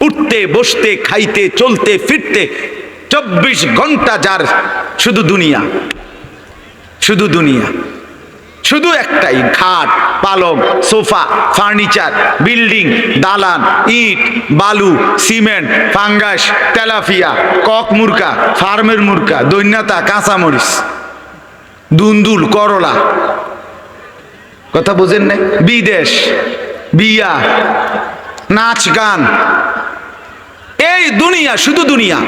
উঠতে, বসতে, খাইতে, চলতে, ফিরতে, চব্বিশ ঘণ্টা যার শুধু দুনিয়া শুধু দুনিয়া, শুধু একটাই, খাট, পালং, সোফা, ফার্নিচার, বিল্ডিং, দালান, ইট, বালু, সিমেন্ট, ফাঙ্গাস, তেলাফিয়া, কক মুরকা ফার্মের মুরকা দৈন্যতা, কাঁচামরিচ, দুন্দুল, করলা। কথা বোঝেন না বিদেশ, বিয়া, নাচ গান এই দুনিয়া শুধু দুনিয়া।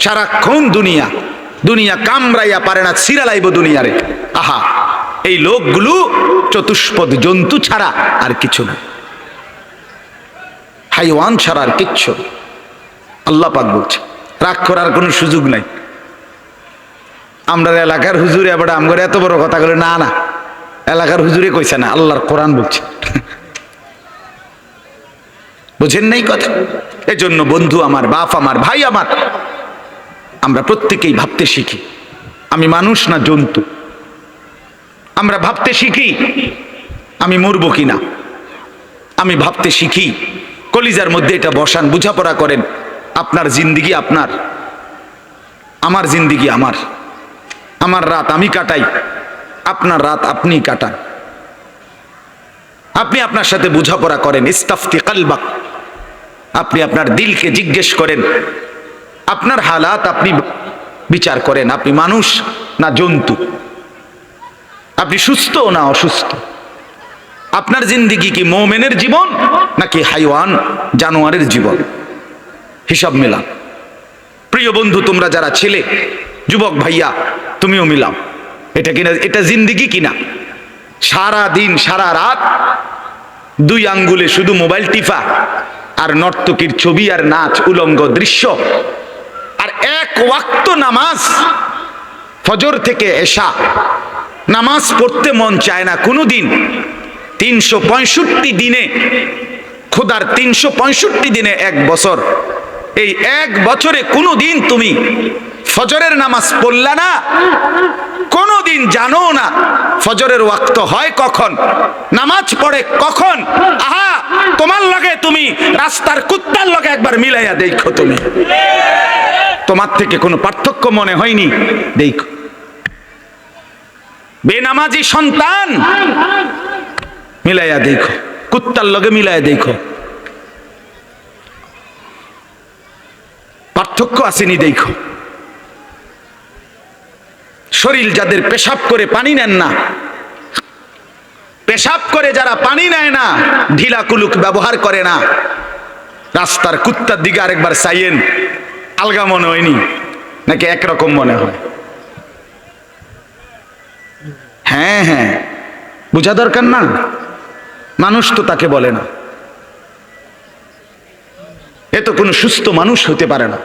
সারাক্ষণ দুনিয়া। দুনিয়া কামড়াইয়া পারে না সিরালাইব দুনিয়ারে। আহা, এই লোকগুলো চতুষ্পদ জন্তু ছাড়া আর কিছু না। হাইওয়ান ছাড়া আর কিচ্ছু। আল্লাহ পাক বলছে, রাগ করার কোনো সুযোগ নাই। আমরা এলাকার হুজুরে আবার আমগরে এত বড় কথা বলে না না। এলাকার হুজুরে কইছে না, আল্লাহর কোরআন বলছে। বুঝেন নাই কথা? এজন্য বন্ধু আমার, বাপ আমার, ভাই আমার, আমরা প্রত্যেকেই ভাবতে শিখি। আমি মানুষ না জন্তু? আমরা ভাবতে শিখি, আমি মরব কিনা? আমি ভাবতে শিখি, কলিজার মধ্যে এটা বসান, বুঝাপড়া করেন, আপনার জিন্দিগি আপনার, আমার জিন্দিগি আমার। আমার রাত আমি কাটাই, আপনার রাত আপনি কাটান। আপনি আপনার সাথে বোঝাপড়া করেন, ইস্তাফতি কালবাক। আপনি আপনার দিলকে জিজ্ঞেস করেন, আপনার হালাত আপনি বিচার করেন, আপনি মানুষ না জন্তু? আপনি সুস্থ না অসুস্থ? আপনার জিন্দিগি কি মোমেনের জীবন নাকি হাইওয়ান জানোয়ারের জীবন? হিসাব মেলাম প্রিয় বন্ধু, তোমরা যারা ছেলে, যুবক ভাইয়া, তুমিও মিলাম এটা কিনা, এটা জিন্দিগি কিনা? সারা দিন সারা রাত দুই আঙ্গুলে শুধু মোবাইল টিফা আর নর্তকীর ছবি আর নাচ উলঙ্গ দৃশ্য। আর এক ওয়াক্ত নামাজ, ফজর থেকে এশা। নামাজ পড়তে মন চায় না কোনো দিন তিনশো পঁয়ষট্টি দিনে, খোদার তিনশো পঁয়ষট্টি দিনে এক বছর। এই এক বছরে কোনো দিন তুমি ফজরের নামাজ পড়লা না? কোনো দিন জানো না ফজরের ওয়াক্ত হয় কখন? নামাজ পড়ে কখন? আহা, তোমার লগে তুমি রাস্তার কুত্তার লগে একবার মিলাইয়া দেখো তুমি। তোমার থেকে কোনো পার্থক্য মনে হয়নি? দেখো। বেনামাজি সন্তান মিলাইয়া দেখো। কুত্তার লগে মিলাইয়া দেখো। পার্থক্য আসেনি দেখো। শরীর যাদের পেশাব করে পানি নেন না, পেশাব করে যারা পানি নেয় না, ঢিলা কুলুক ব্যবহার করে না। রাস্তার কুত্তার দিকে আরেকবার চাইয়েন, আলগা মনে হয়নি, নাকি একরকম মনে হয়? হ্যাঁ হ্যাঁ বোঝা দরকার না। মানুষ তো তাকে বলে না। এ তো কোনো সুস্থ মানুষ হতে পারে না।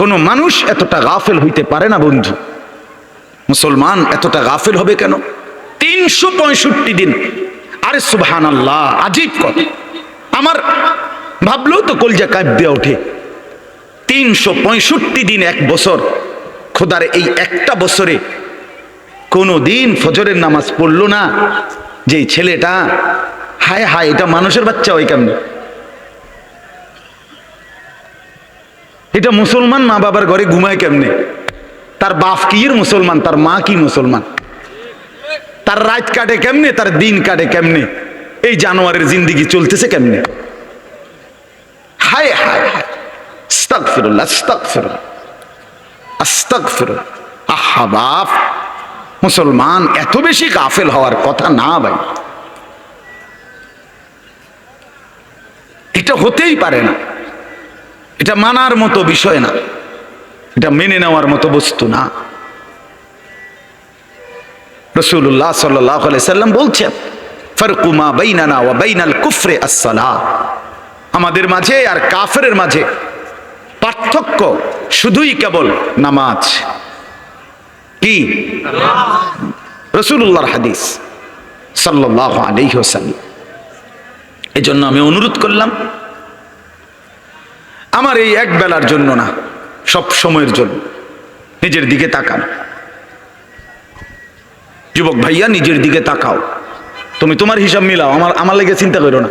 কোনো মানুষ এতটা গাফেল হইতে পারে না, বন্ধু। মুসলমান এতটা গাফেল হবে কেন? তিনশো পঁয়ষট্টি দিন। আরে সুবহান আল্লাহ আজীব কর আমার ভাবলেও তো কলজা কাঁপতে ওঠে। তিনশো পঁয়ষট্টি দিন এক বছর। খোদার এই একটা বছরে কোনো দিন ফজরের নামাজ পড়ল না। যে ছেলেটা, হায় হায়, এটা মানুষের বাচ্চা ওই কেমনে এটা মুসলমান মা বাবার ঘরে ঘুমায় কেমনে? তার বাপ কি মুসলমান? তার মা কি মুসলমান? তার রাত কাটে কেমনে? তার দিন কাটে কেমনে? এই জানোয়ারের জিন্দিগি চলতেছে কেমনে? হায় হায় হায়। আস্তাগফিরুল্লাহ। আস্তাগফিরুল্লাহ। আহা বাপ। মুসলমান, এত বেশি গাফেল হওয়ার কথা না ভাই। এটা হতেই পারে না। এটা মানার মতো বিষয় না। এটা মেনে নেওয়ার মতো বস্তু না। রসুল্লাহ সাল্লাহ সাল্লাম বলছেন ফরকুমা বাইনানা ওয়া বাইনাল কুফরে আসসালাহ আমাদের মাঝে আর কাফেরের মাঝে পার্থক্য শুধুই কেবল নামাজ। কি? রসুল্লাহর হাদিস সাল্লাহ আলাইহি ওয়াসাল্লাম। এই জন্য আমি অনুরোধ করলাম আমার এই এক বেলার জন্য না, সব সময়ের জন্য। নিজের দিকে তাকান। যুবক ভাইয়া, নিজের দিকে তাকাও। তুমি তোমার হিসাব মিলাও, আমার আমার লেগে চিন্তা করো না।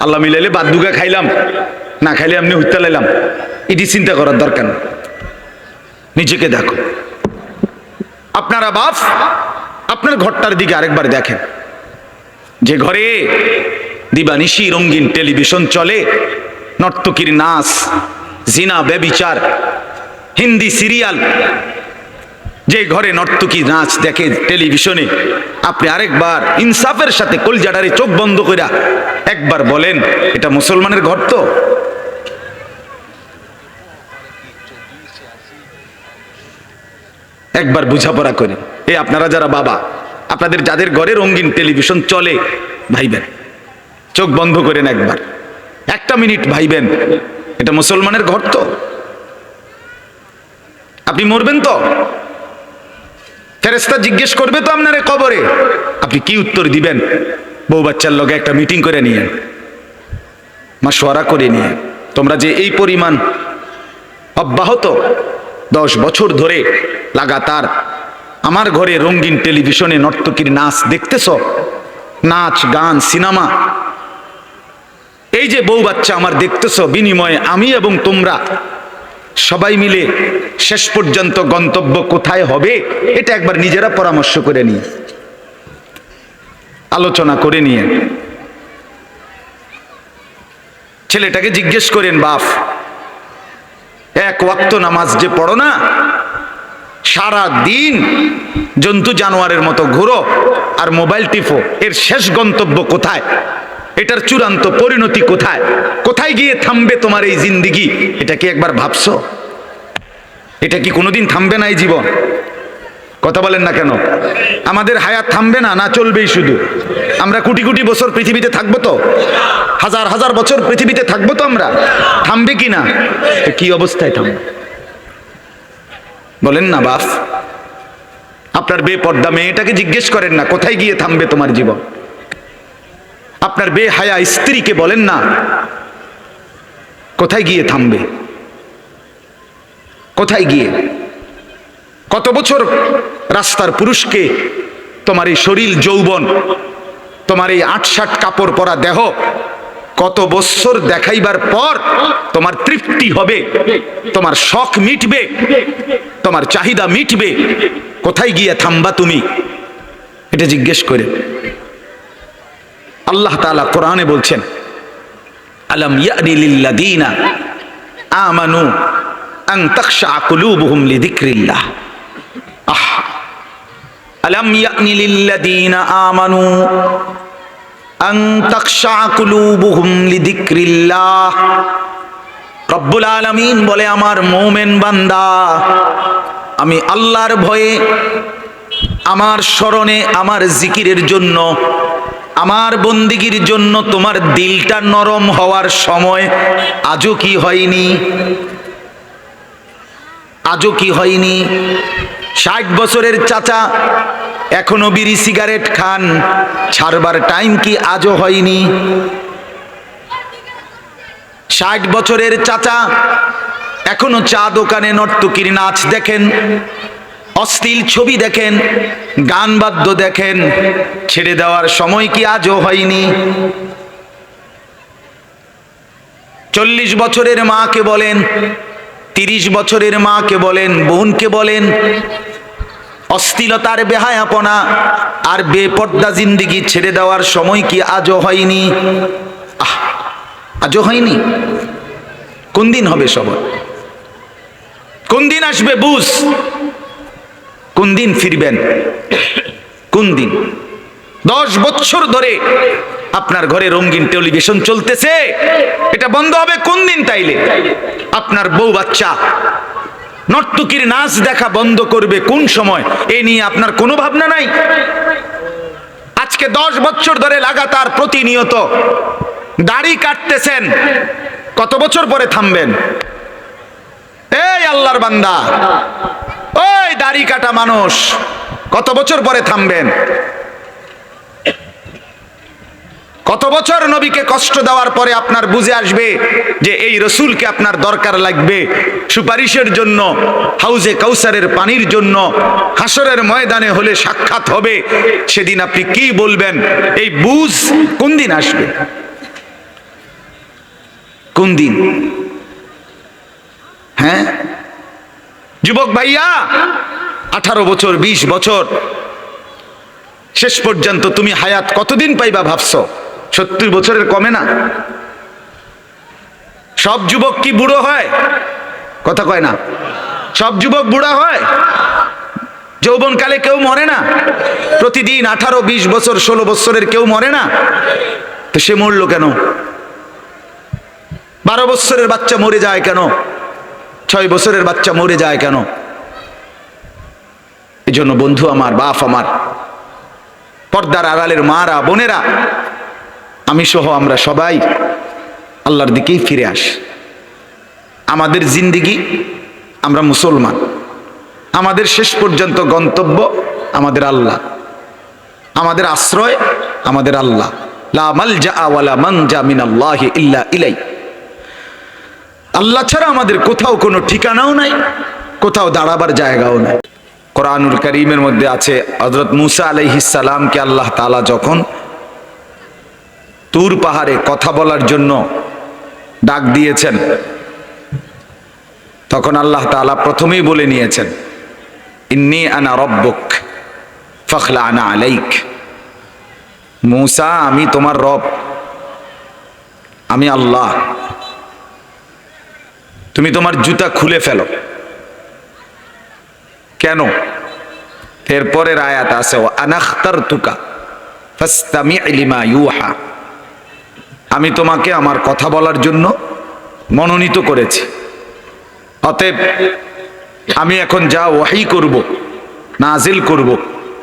আল্লাহ মিলাইলে বাদ দুগা খাইলাম, না খাইলে এমনি হত্যা লাইলাম। এটি চিন্তা করার দরকার নিজেকে দেখো। আপনারা বাপ, আপনার ঘরটার দিকে আরেকবার দেখেন। যে ঘরে দিবানিশি রঙিন টেলিভিশন চলে নর্তকীর নাচ, জিনা, ব্যবিচার, হিন্দি সিরিয়াল। যে ঘরে নর্তকী নাচ দেখে টেলিভিশনে, আপনি আরেকবার ইনসাফের সাথে কলজাডারে চোখ বন্ধ কইরা একবার বলেন, এটা মুসলমানের ঘর তো? একবার বুঝাপড়া করে। এই আপনারা যারা বাবা, আপনাদের যাদের ঘরে রঙিন টেলিভিশন চলে, ভাইবেন, চোখ বন্ধ করেন একবার। একটা মিনিট ভাইবেন, এটা মুসলমানের ঘর তো। আপনি মরবেন তো। ফেরেস্তা জিজ্ঞেস করবে তো আপনারে কবরে। আপনি কি উত্তর দিবেন? বউ বাচ্চার লগে একটা মিটিং করে নিয়ে। মাসোয়ারা করে নিয়ে। তোমরা যে এই পরিমাণ অব্যাহত দশ বছর ধরে লাগাতার আমার ঘরে রঙিন টেলিভিশনে নর্তকীর নাচ দেখতেছ? নাচ, গান, সিনেমা এই যে বউ বাচ্চা আমার দেখতেছ, বিনিময়ে আমি এবং তোমরা সবাই মিলে শেষ পর্যন্ত গন্তব্য কোথায় হবে, এটা একবার নিজেরা পরামর্শ করে নিয়ে, আলোচনা করে নিয়ে। ছেলেটাকে জিজ্ঞেস করেন, বাপ, এক ওয়াক্ত নামাজ যে পড়ো না, সারা দিন জন্তু জানোয়ারের মতো ঘুরো আর মোবাইল টিপো, এর শেষ গন্তব্য কোথায়? এটার চূড়ান্ত পরিণতি কোথায়? কোথায় গিয়ে থামবে তোমার এই জিন্দিগি? এটা কি একবার ভাবছ? এটা কি কোনোদিন থামবে না এই জীবন? কথা বলেন না কেন? আমাদের হায়াত থামবে না না চলবেই শুধু। আমরা কোটি কোটি বছর পৃথিবীতে থাকব তো? হাজার হাজার বছর পৃথিবীতে থাকব তো আমরা? থামবে কি না? কি অবস্থায় থামবে? বলেন না বাপ আপনার বেপর্দা মেয়েটাকে জিজ্ঞেস করেন না, কোথায় গিয়ে থামবে তোমার জীবন? আপনার বেহায়া স্ত্রীকে বলেন না, কোথায় গিয়ে থামবে? কোথায় গিয়ে? কত বছর রাস্তার পুরুষকে তোমার এই শরীর, যৌবন, তোমার এই আটসাট কাপড় পরা দেহ কত বছর দেখাইবার পর তোমার তৃপ্তি হবে, তোমার শখ মিটবে, তোমার চাহিদা মিটবে, কোথায় গিয়ে থামবা তুমি? এটা জিজ্ঞেস করে। আল্লাহ তালা কোরআনে বলছেন, আলম লিল্লাযীনা আমানু আন তাখশা কুলুবুহুম লিযিকরিল্লাহ। আহ, আলম লিল্লাযীনা আমানু আন তাখশা কুলুবুহুম লিযিকরিল্লাহ। রব্বুল আলামিন বলে, আমার মোমেন বান্দা, আমি আল্লাহর ভয়ে আমার স্মরণে, আমার জিকিরের জন্য আমার বন্দিগির জন্য তোমার দিলটা নরম হওয়ার সময় আজও কি হয়নি? আজও কি হয়নি? ষাট বছরের চাচা এখনও বিড়ি সিগারেট খান, ছাড়বার টাইম কি আজও হয়নি? ষাট বছরের চাচা এখনও চা দোকানে নর্তকীর নাচ দেখেন অশ্লীল ছবি দেখেন, গান বাদ্য দেখেন, ছেড়ে দেওয়ার সময় কি আজও হয়নি? চল্লিশ বছরের মাকে বলেন, তিরিশ বছরের মাকে বলেন, বোনকে বলেন, অশ্লীলতার বেহায়াপনা আর বেপর্দা জিন্দিগি ছেড়ে দেওয়ার সময় কি আজও হয়নি? আহ, আজও হয়নি? কোন দিন হবে সবার? কোন দিন আসবে বুঝ? কোন দিন ফিরবেন? কোন দিন? দশ বছর ধরে আপনার ঘরে রঙিন টেলিভিশন চলতেছে। এটা বন্ধ হবে কোন দিন তাইলে? আপনার বউ বাচ্চা, নর্তকীর নাচ দেখা বন্ধ করবে কোন সময়? এ নিয়ে আপনার কোনো ভাবনা নাই? আজকে দশ বছর ধরে লাগাতার প্রতিনিয়ত দাড়ি কাটতেছেন। কত বছর পরে থামবেন? এই আল্লাহর বান্দা ওই দাড়ি কাটা মানুষ, কত বছর পরে থামবেন? কত বছর নবীকে কষ্ট দেওয়ার পরে আপনার বুঝে আসবে যে এই রসুলকে আপনার দরকার লাগবে। সুপারিশের জন্য, হাউজে কাউসারের পানির জন্য হাসরের ময়দানে হলে সাক্ষাৎ হবে। সেদিন আপনি কি বলবেন? এই বুঝ কোন দিন আসবে? কোন দিন? হ্যাঁ? যুবক ভাইয়া, আঠারো বছর ২০ বছর। শেষ পর্যন্ত তুমি হায়াত কতদিন পাইবা ভাবছ? সত্তর বছরের কমে না। সব যুবক কি বুড়ো হয়? কথা কয় না। সব যুবক বুড়া হয়? যৌবনকালে কেউ মরে না? প্রতিদিন আঠারো, বিশ বছর, ষোলো বছরের কেউ মরে না? তো সে মরলো কেন? বারো বছরের বাচ্চা মরে যায় কেন? ছয় বছরের বাচ্চা মরে যায় কেন? এই জন্য বন্ধু আমার, বাপ আমার, পর্দার আড়ালের মারা, বোনেরা, আমি সহ আমরা সবাই আল্লাহর দিকেই ফিরে আস। আমাদের জিন্দিগি আমরা মুসলমান। আমাদের শেষ পর্যন্ত গন্তব্য আমাদের আল্লাহ। আমাদের আশ্রয় আমাদের আল্লাহ। লা মালজা ওয়ালা মানজা মিনাল্লাহি ইল্লা ইলাই আল্লাহ ছাড়া আমাদের কোথাও কোনো ঠিকানাও নাই, কোথাও দাঁড়াবার জায়গাও নাই। কোরআনুল করিমের মধ্যে আছে হজরত মুসা আলাইহিস সালামকে আল্লাহ তাআলা যখন তুর পাহাড়ে কথা বলার জন্য ডাক দিয়েছেন, তখন আল্লাহ তাআলা প্রথমেই বলে নিয়েছেন, ইন্নি আনা রব্বুক, ফখলা আনা আলাইক। মূসা, আমি তোমার রব, আমি আল্লাহ। তুমি তোমার জুতা খুলে ফেলো। কেন? এরপরের আয়াত আছে ও আনাখতার তুকা ফাস্তামি ইউহা। আমি তোমাকে আমার কথা বলার জন্য মনোনীত করেছি। অতএব আমি এখন যা ওয়াহি করব, নাজিল করব,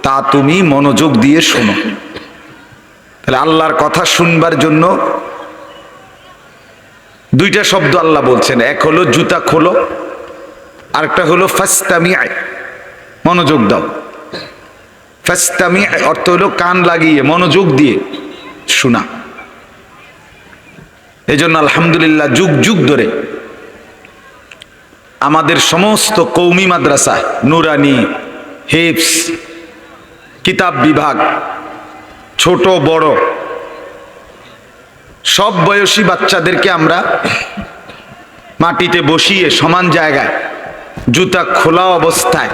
তা তুমি মনোযোগ দিয়ে শোনো। তাহলে আল্লাহর কথা শুনবার জন্য দুইটা শব্দ আল্লাহ বলছেন, এক হলো জুতা খোলো, আরেকটা হলো ফাস্তামি, মনোযোগ দাও। ফাস্তামি অর্থ হলো কান লাগিয়ে, মনোযোগ দিয়ে শোনা। এই জন্য আলহামদুলিল্লাহ যুগ যুগ ধরে আমাদের সমস্ত কৌমি মাদ্রাসা, নুরানি হেপস কিতাব বিভাগ, ছোট বড় সব বয়সী বাচ্চাদেরকে আমরা মাটিতে বসিয়ে সমান জায়গায় জুতা খোলা অবস্থায়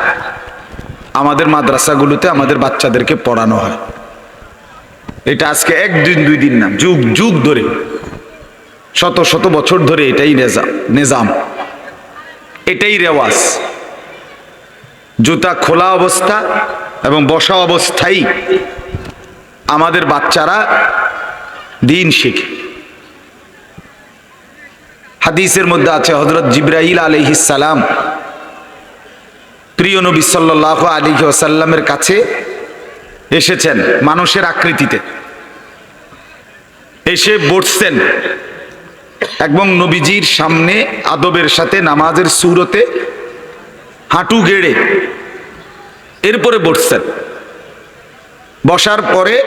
আমাদের মাদ্রাসাগুলোতে আমাদের বাচ্চাদেরকে পড়ানো হয়। এটা আজকে একদিন দুই দিন না যুগ যুগ ধরে, শত শত বছর ধরে এটাই নেজাম নিজাম। এটাই রেওয়াজ। জুতা খোলা অবস্থা এবং বসা অবস্থায় আমাদের বাচ্চারা দিন শিখে। হাদিসের মধ্যে আছে হজরত জিব্রাহিল সালাম প্রিয় নবী সাল্লাহ আলী ওসাল্লামের কাছে এসেছেন মানুষের আকৃতিতে। এসে বসছেন এবং নবীজির সামনে আদবের সাথে নামাজের সুরতে হাঁটু গেড়ে এরপরে বসছেন। বসার পরে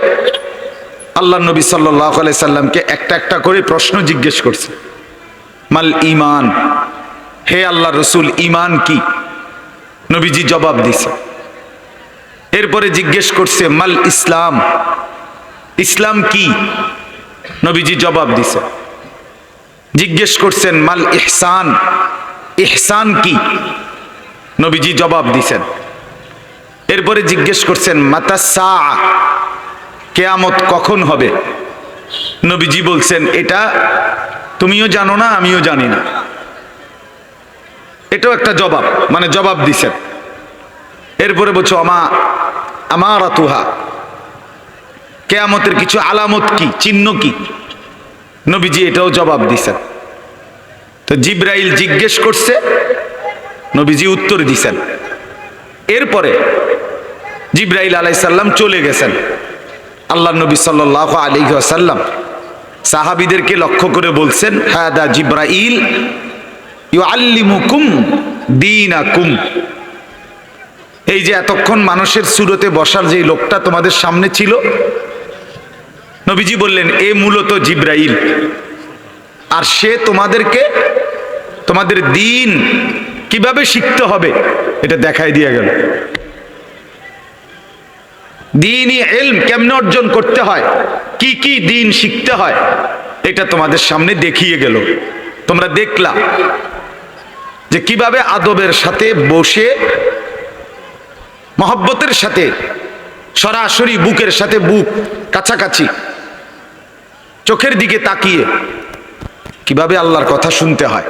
আল্লাহ নবী সাল্লাহ সাল্লামকে একটা একটা করে প্রশ্ন জিজ্ঞেস করছে মাল ইমান হে আল্লাহ রসুল ইমান কি? নবীজি জবাব দিছে। এরপরে জিজ্ঞেস করছে, মাল ইসলাম? ইসলাম কি? নবীজি জবাব দিছে। জিজ্ঞেস করছেন, মাল ইহসান? ইহসান কি? নবীজি জবাব দিছেন। এরপরে জিজ্ঞেস করছেন, মাতাসা? কেয়ামত কখন হবে? নবীজি বলছেন, এটা তুমিও জানো না, আমিও জানি না। এটাও একটা জবাব মানে জবাব দিছেন এরপরে বলছো, আমা আমার তুহা কেয়ামতের কিছু আলামত কি, চিহ্ন কি? নবীজি এটাও জবাব দিছেন। তো জিব্রাইল জিজ্ঞেস করছে, নবীজি উত্তর দিছেন। এরপরে জিব্রাইল আলাইসাল্লাম চলে গেছেন। আল্লাহ নবী সাল্লাহ আলী আসাল্লাম সাহাবিদেরকে লক্ষ্য করে বলছেন হ্যাঁ দা জিব্রাইল ইউ আল্লিমুকুম দিনাকুম। এই যে এতক্ষণ মানুষের সুরতে বসার যে লোকটা তোমাদের সামনে ছিল, নবীজি বললেন, এ মূলত জিব্রাইল। আর সে তোমাদেরকে, তোমাদের দিন কীভাবে শিখতে হবে, এটা দেখাই দিয়ে গেল। দিনই এলম কেমনে অর্জন করতে হয়? কি কি দিন শিখতে হয়? এটা তোমাদের সামনে দেখিয়ে গেল। তোমরা দেখলা যে কীভাবে আদবের সাথে বসে, মহব্বতের সাথে, সরাসরি বুকের সাথে বুক কাছাকাছি, চোখের দিকে তাকিয়ে কীভাবে আল্লাহর কথা শুনতে হয়?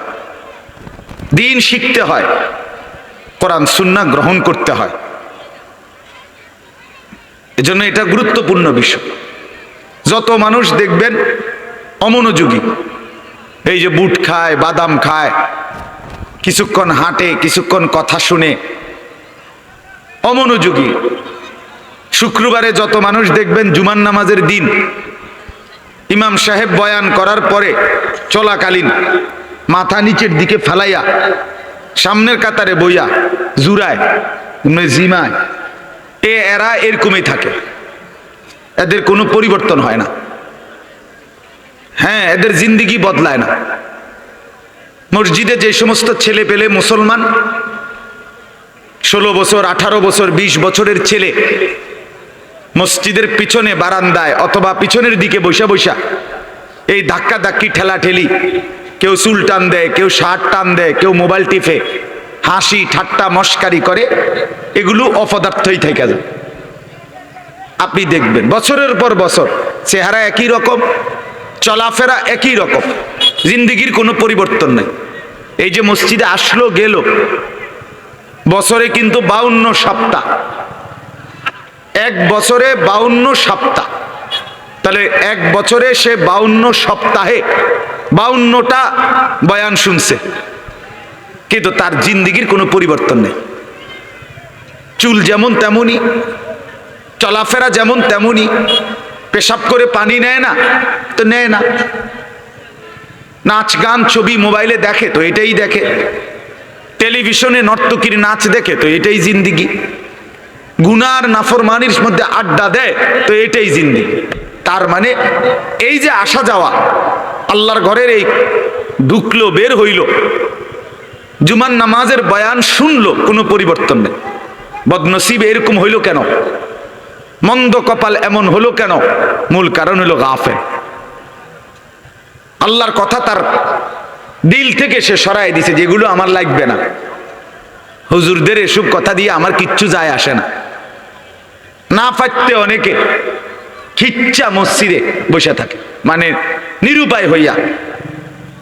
দিন শিখতে হয়, কোরআন সুন্না গ্রহণ করতে হয়। এজন্য এটা গুরুত্বপূর্ণ বিষয়। যত মানুষ দেখবেন অমনোযোগী, এই যে বুট খায়, বাদাম খায়, কিছুক্ষণ হাঁটে, কিছুক্ষণ কথা শুনে, অমনোযোগী। শুক্রবারে যত মানুষ দেখবেন জুমান নামাজের দিন, ইমাম সাহেব বয়ান করার পরে চলাকালীন মাথা নিচের দিকে ফেলাইয়া, সামনের কাতারে বইয়া জুরায় জিমায় এ এরা এরকমই থাকে। এদের কোনো পরিবর্তন হয় না। হ্যাঁ এদের জিন্দিগি বদলায় না। মসজিদে যে সমস্ত ছেলে পেলে মুসলমান, ষোলো বছর, আঠারো বছর ২০ বছরের ছেলে মসজিদের পিছনে বারান্দায় অথবা পিছনের দিকে বসা বসা এই ধাক্কা ধাক্কি ঠেলা ঠেলি কেউ চুল টান দেয়, কেউ শার্ট টান দেয়, কেউ মোবাইল টিপে হাসি, ঠাট্টা, মস্কারি করে, এগুলো অপদার্থই থেকে যায়। আপনি দেখবেন, বছরের পর বছর চেহারা একই রকম, চলাফেরা একই রকম, জিন্দিগির কোনো পরিবর্তন নাই। এই যে মসজিদে আসলো, গেল, বছরে কিন্তু বাউন্ন সপ্তাহ। এক বছরে বাউন্ন সপ্তাহ। তাহলে এক বছরে সে বাউন্ন সপ্তাহে বাউন্নটা বয়ান শুনছে। কিন্তু তার জিন্দিগির কোনো পরিবর্তন নেই। চুল যেমন তেমনই, চলাফেরা যেমন তেমনই, পেশাব করে পানি নেয় না, তো নেয় না। নাচ, গান, ছবি মোবাইলে দেখে, তো এটাই দেখে। টেলিভিশনে নর্তকীর নাচ দেখে, তো এটাই জিন্দিগি। গুনার নাফরমানির মধ্যে আড্ডা দেয়, তো এটাই জিন্দিগি। তার মানে এই যে আসা যাওয়া, আল্লাহর ঘরের এই ঢুকলো বের হইল জুমান নামাজের বয়ান শুনলো, কোনো পরিবর্তন নেই। বদনসিব এরকম হইল কেন? মন্দ কপাল এমন হলো কেন? মূল কারণ হলো গাফে আল্লাহর কথা তার দিল থেকে সে সরাই দিছে, যেগুলো আমার লাগবে না। হুজুরদের এসব কথা দিয়ে আমার কিচ্ছু যায় আসে না। না পারতে অনেকে খিচ্চা মসজিদে বসে থাকে মানে নিরুপায় হইয়া।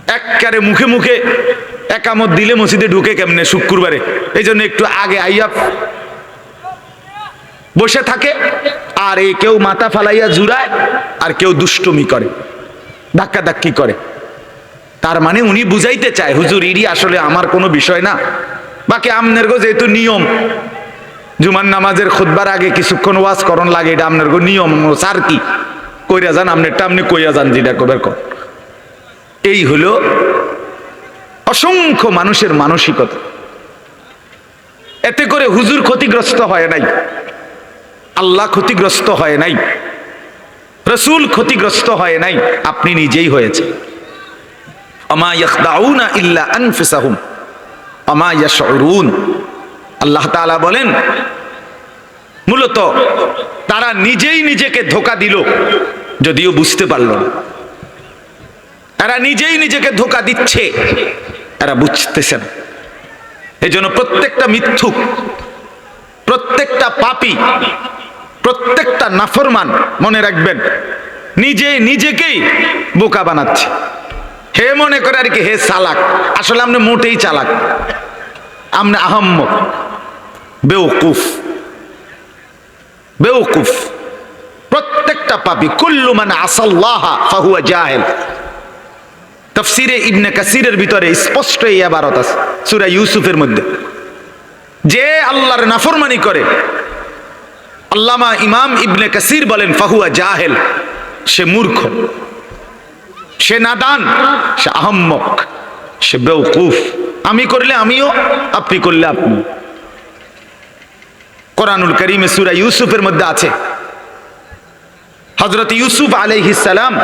এককারে মুখে মুখে একামত দিলে মসজিদে ঢুকে কেমনে? শুক্রবারে। এই জন্য একটু আগে আইয়া বসে থাকে, আর এই কেউ মাথা ফালাইয়া জুড়ায়, আর কেউ দুষ্টমি করে ধাক্কা ধাক্কি করে। তার মানে উনি বুঝাইতে চায়, হুজুর, ইডি আসলে আমার কোনো বিষয় না। বাকি আমনের গো যেহেতু নিয়ম জুমান নামাজের খুদবার আগে কিছুক্ষণ ওয়াজ করণ লাগে, এটা আপনার গো নিয়ম সার কি? কইরা যান আপনারটা আপনি কইয়া যান, যেটা কবের এই হলো অসংখ্য মানুষের মানসিকতা। এতে করে হুজুর ক্ষতিগ্রস্ত হয় নাই। আল্লাহ ক্ষতিগ্রস্ত হয় নাই। রসুল ক্ষতিগ্রস্ত হয় নাই। আপনি নিজেই হয়েছে অমা ইয়াখদাউনা ইল্লা আনফুসাহুম। অমা ইয়াশউরুন। আল্লাহ তাআলা বলেন, মূলত তারা নিজেই নিজেকে ধোকা দিল, যদিও বুঝতে পারল না। এরা নিজেই নিজেকে ধোকা দিচ্ছে। এরা বুঝতেছে না। এই জন্য প্রত্যেকটা মিথ্যুক, প্রত্যেকটা পাপি, প্রত্যেকটা নাফরমান মনে রাখবেন, নিজে নিজেকেই বোকা বানাচ্ছে। হে মনে করে আর কি, হে চালাক, আসলে আপনি মোটেই চালাক। আপনি আহম্মক বেউকুফ বেউকুফ প্রত্যেকটা পাপি, কুল্লু মানে আসাল্লাহা ফাহুয়া জাহেল। তফসিরে ইবনে কাসিরের ভিতরে স্পষ্ট এই আবারত আছে, সূরা ইউসুফের মধ্যে। যে আল্লাহর নাফরমানি করে, আল্লামা ইমাম ইবনে কাসির বলেন, ফাহুয়া জাহেল, সে মূর্খ, সে নাদান, সে আহম্মক, সে বেউকুফ আমি করলে আমিও, আপনি করলে আপনি। কোরআনুল করিমে সুরা ইউসুফের মধ্যে আছে। হজরত ইউসুফ আলাইহিসালাম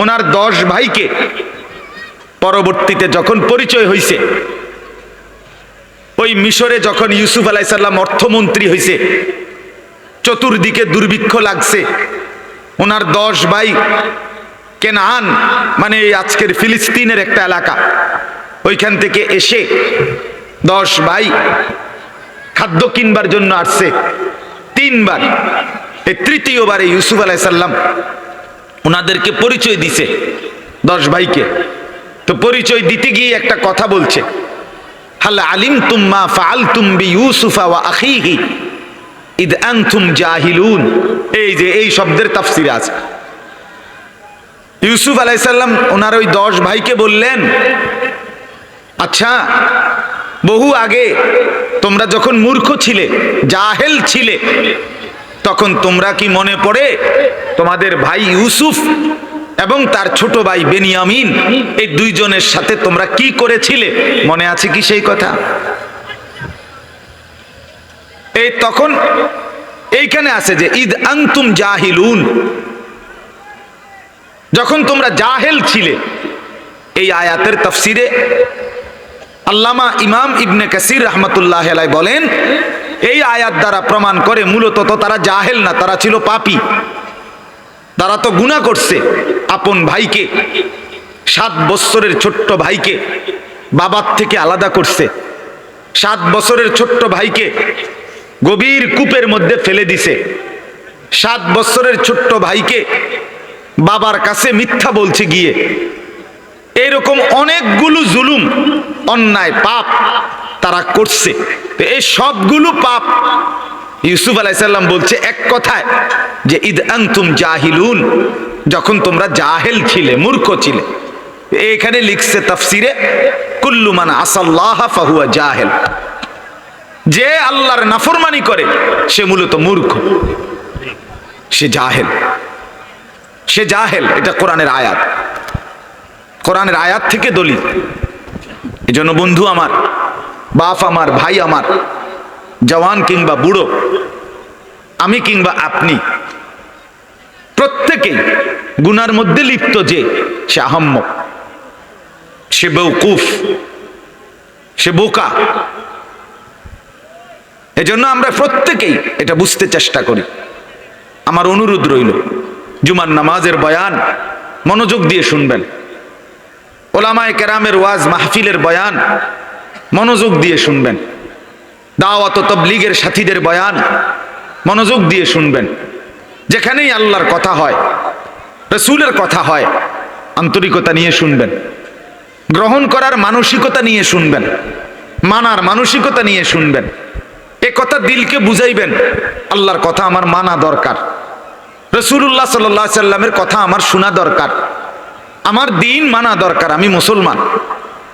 ওনার দশ ভাইকে পরবর্তীতে যখন পরিচয় হইছে, ওই মিশরে যখন ইউসুফ আলাইসাল্লাম অর্থমন্ত্রী হইছে, চতুর্দিকে দুর্ভিক্ষ লাগছে, ওনার দশ ভাই কেনান মানে আজকের ফিলিস্তিনের একটা এলাকা, ওইখান থেকে এসে দশ ভাই খাদ্য কিনবার জন্য আসছে। তিনবার, এই তৃতীয়বারে ইউসুফ আলাইসাল্লাম ওনাদেরকে পরিচয় দিছে দশ ভাইকে। তো পরিচয় দিতে গিয়ে একটা কথা বলছে, হাল আলিম তুম্মা ফাল তুম্বি ইউসুফা ওয়া আখিহি, ইদ আনতুম জাহিলুন। এই যে, এই শব্দের তাফসিরে আছে। ইউসুফ আলাইসাল্লাম ওনার ওই দশ ভাইকে বললেন আচ্ছা বহু আগে তোমরা যখন মূর্খ ছিলে, জাহেল ছিলে তখন তোমরা কি মনে পড়ে? তোমাদের ভাই ইউসুফ এবং তার ছোট ভাই বেনিয়ামিন, এই দুইজনের সাথে তোমরা কি করেছিলে? মনে আছে কি সেই কথা? এই তখন এইখানে আছে যে ঈদ আংতুম জাহিলুন। যখন তোমরা জাহেল ছিলে, এই আয়াতের তফসিরে আল্লামা ইমাম ইবনে কাসির রহমতুল্লাহ বলেন এই আয়াত দ্বারা প্রমাণ করে, মূলত তো তারা জাহেল না, তারা ছিল পাপি। তারা তো গুণা করছে আপন ভাইকে, সাত বছরের ছোট্ট ভাইকে বাবার থেকে আলাদা করছে। সাত বছরের ছোট্ট ভাইকে গভীর কূপের মধ্যে ফেলে দিছে। সাত বছরের ছোট্ট ভাইকে বাবার কাছে মিথ্যা বলছে গিয়ে। এরকম অনেকগুলো জুলুম অন্যায় পাপ তারা করছে। তো এই সবগুলো পাপ ইউসুফ আলাইসাল্লাম বলছে এক কথায় যে ঈদ আংতুম জাহিলুন যখন তোমরা জাহেল ছিলে, মূর্খ ছিলে। এখানে লিখছে তাফসিরে কুল্লুমান আসাল্লাহ ফাহুয়া জাহেল যে আল্লাহর নাফরমানি করে, সে মূলত মূর্খ। সে জাহেল। সে জাহেল, এটা কোরআনের আয়াত। কোরআনের আয়াত থেকে দলিল। এই জন্য বন্ধু আমার, বাপ আমার, ভাই আমার, জওয়ান কিংবা বুড়ো, আমি কিংবা আপনি, প্রত্যেকেই গুনার মধ্যে লিপ্ত যে সে আহম্মক, সে বেউকুফ সে বোকা। এজন্য আমরা প্রত্যেকেই এটা বুঝতে চেষ্টা করি। আমার অনুরোধ রইল, জুমার নামাজের বয়ান মনোযোগ দিয়ে শুনবেন। ওলামায় কেরামের ওয়াজ মাহফিলের বয়ান, মনোযোগ দিয়ে শুনবেন। দাওয়াত তবলিগের সাথীদের বয়ান, মনোযোগ দিয়ে শুনবেন। যেখানেই আল্লাহর কথা হয়, রসুলের কথা হয়, আন্তরিকতা নিয়ে শুনবেন। গ্রহণ করার মানসিকতা নিয়ে শুনবেন। মানার মানসিকতা নিয়ে শুনবেন। এ কথা দিলকে বুঝাইবেন, আল্লাহর কথা আমার মানা দরকার। রসুল্লাহ সাল্লাহ সাল্লামের কথা আমার শোনা দরকার। আমার দিন মানা দরকার, আমি মুসলমান,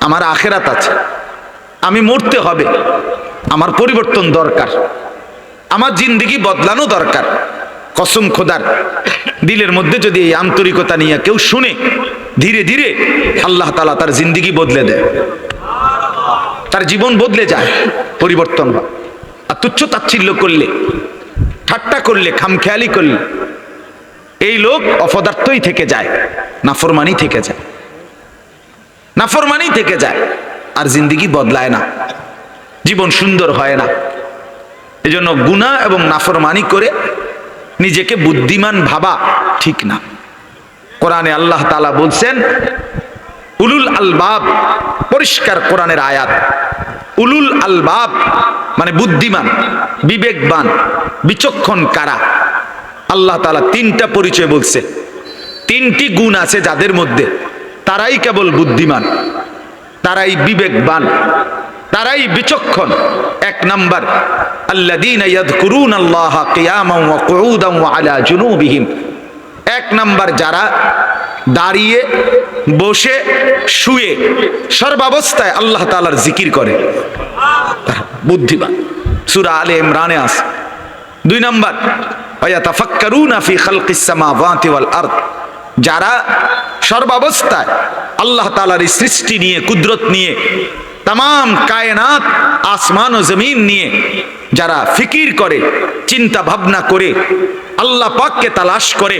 আমার আখেরাত আছে, আমি মরতে হবে, আমার পরিবর্তন দরকার, আমার জিন্দিগি বদলানো দরকার, কসম খোদার, দিলের মধ্যে যদি এই আন্তরিকতা নিয়ে কেউ শুনে, ধীরে ধীরে আল্লাহ তালা তার জিন্দিগি বদলে দেয়, তার জীবন বদলে যায়, পরিবর্তন হয়, আর তুচ্ছ তাচ্ছিল্য করলে, ঠাট্টা করলে, খামখেয়ালি করলে এই লোক অপদার্থই থেকে যায়, নাফরমানি থেকে যায়। নাফরমানি থেকে যায়, আর জিন্দিগি বদলায় না। জীবন সুন্দর হয় না। এজন্য গুণা এবং নাফরমানি করে নিজেকে বুদ্ধিমান ভাবা ঠিক না। কোরআনে আল্লাহ তালা বলছেন, উলুল আলবাব, পরিষ্কার কোরআনের আয়াত। উলুল আলবাব মানে বুদ্ধিমান, বিবেকবান, বিচক্ষণ কারা? আল্লাহ তালা তিনটা পরিচয় বলছে। তিনটি গুণ আছে যাদের মধ্যে। তারাই কেবল বুদ্ধিমান, তারাই বিবেকবান, তারাই বিচক্ষণ। এক নাম্বার এক নাম্বার, যারা দাঁড়িয়ে, বসে, শুয়ে সর্বাবস্থায় আল্লাহ তালার জিকির করে বুদ্ধিমান। সুরা আলে ইমরানে আছে। দুই নাম্বার যারা সর্বাবস্থায় আল্লাহ তাআলার এই সৃষ্টি নিয়ে, কুদরত নিয়ে তাম কায়নাত, আসমান ও জমিন নিয়ে যারা ফিকির করে চিন্তা ভাবনা করে, আল্লাহ পাককে তালাশ করে,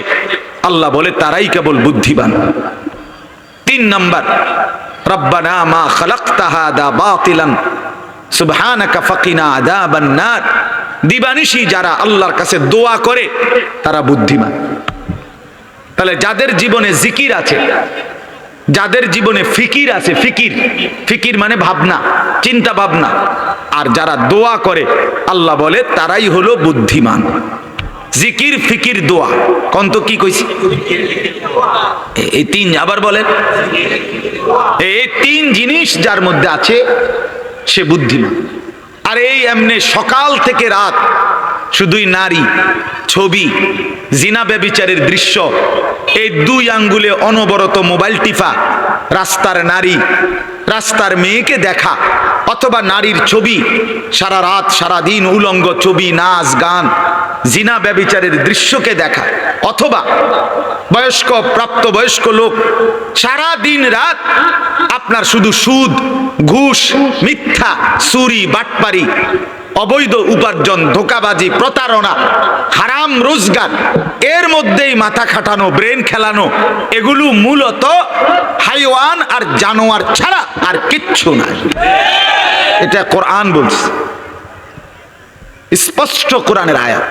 আল্লাহ বলে তারাই কেবল বুদ্ধিমান। তিন নাম্বার, রব্বানা মা খালাকতা হাদা বাতিলান, সুবহানাকা ফাকিনা আযাবান নার। দিবানিশি যারা আল্লাহর কাছে দোয়া করে, তারা বুদ্ধিমান। তাহলে যাদের জীবনে জিকির আছে, যাদের জীবনে ফিকির আছে, ফিকির ফিকির মানে ভাবনা, চিন্তা ভাবনা, আর যারা দোয়া করে, আল্লাহ বলে, তারাই হলো বুদ্ধিমান। জিকির, ফিকির, দোয়া। কন্ত কি কইছি? এই তিন আবার বলেন। এই তিন জিনিস যার মধ্যে আছে, সে বুদ্ধিমান। আর এই এমনি সকাল থেকে রাত শুধুই নারী, ছবি, জিনা ব্যবিচারের দৃশ্য, এই দুই আঙ্গুলে অনবরত মোবাইল টিফা রাস্তার নারী, রাস্তার মেয়েকে দেখা, অথবা নারীর ছবি, সারা রাত, সারা দিন উলঙ্গ ছবি, নাচ, গান, জিনা ব্যবিচারের দৃশ্যকে দেখা, অথবা বয়স্ক প্রাপ্ত বয়স্ক লোক সারা দিন রাত আপনার শুধু সুদ, ঘুষ, মিথ্যা, চুরি, বাটপারি, অবৈধ উপার্জন, ধোকাবাজি, প্রতারণা, হারাম রোজগার, এর মধ্যেই মাথা খাটানো, ব্রেন খেলানো, এগুলো মূলত হাইওয়ান আর জানোয়ার ছাড়া আর কিচ্ছু নাই। এটা কোরআন বলছে। স্পষ্ট কোরআনের আয়াত।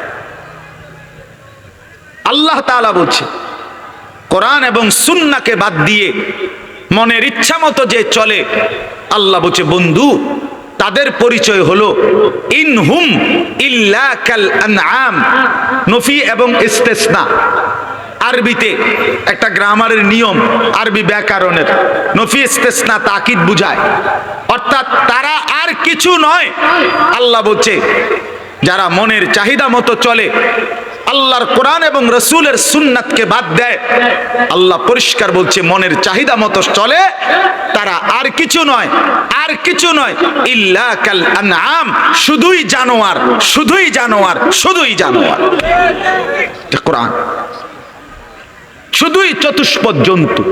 আল্লাহ তাআলা বলছে, কোরআন এবং সুন্নাকে বাদ দিয়ে মনের ইচ্ছা মতো যে চলে, আল্লাহ বলছে, বন্ধু, তাদের পরিচয় হলো ইনহুম নফি এবং ইস্তেসনা। আরবিতে একটা গ্রামারের নিয়ম, আরবি ব্যাকরণের, নফি, ইস্তেসনা, তাকিদ বুঝায়। অর্থাৎ তারা আর কিছু নয়। আল্লাহ বলছে, যারা মনের চাহিদা মতো চলে আল্লাহর কোরআন এবং রসুলের সুন্নাতকে বাদ দেয়। আল্লাহ পরিষ্কার বলছে, মনের চাহিদা মতো চলে, তারা আর কিছু নয়, আর কিছু নয়, ইল্লা কাল আনআম, শুধুই জানোয়ার শুধুই জানোয়ার শুধুই জানোয়ার। কোরআন। শুধুই চতুষ্পদ জন্তু।